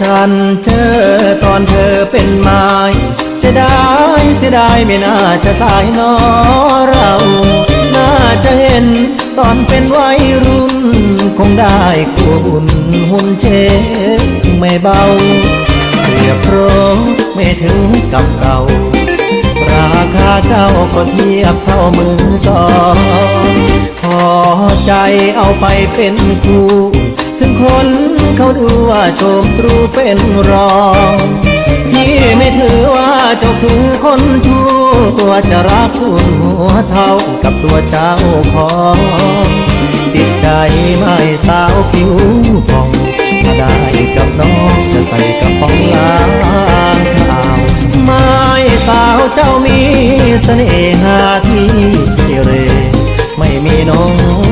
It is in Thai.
ฉันเจอตอนเธอเป็นไม้เสียดายเสียดายไม่น่าจะสายนอเรา น่าจะเห็นตอนเป็นวัยรุ่น คงได้คู่บุญหุ่นเชฟไม่เบาเปรียบโรไม่ถึงกับเก่า ราคาเจ้าก็เทียบเท่ามือสองพอใจเอาไปเป็นคู่ ถึงคนเขาดูว่าโจมตรูเป็นรองพี่ไม่ถือว่าเจ้าคือคนชั่วจะรักคุณหัวเท่ากับตัวเจ้าของติดใจไม่สาวผิวผ่องถ้าได้กับน้องจะใส่กระป๋องล้างขาวไม่สาวเจ้ามีเสน่หาที่เรไม่มีน้อง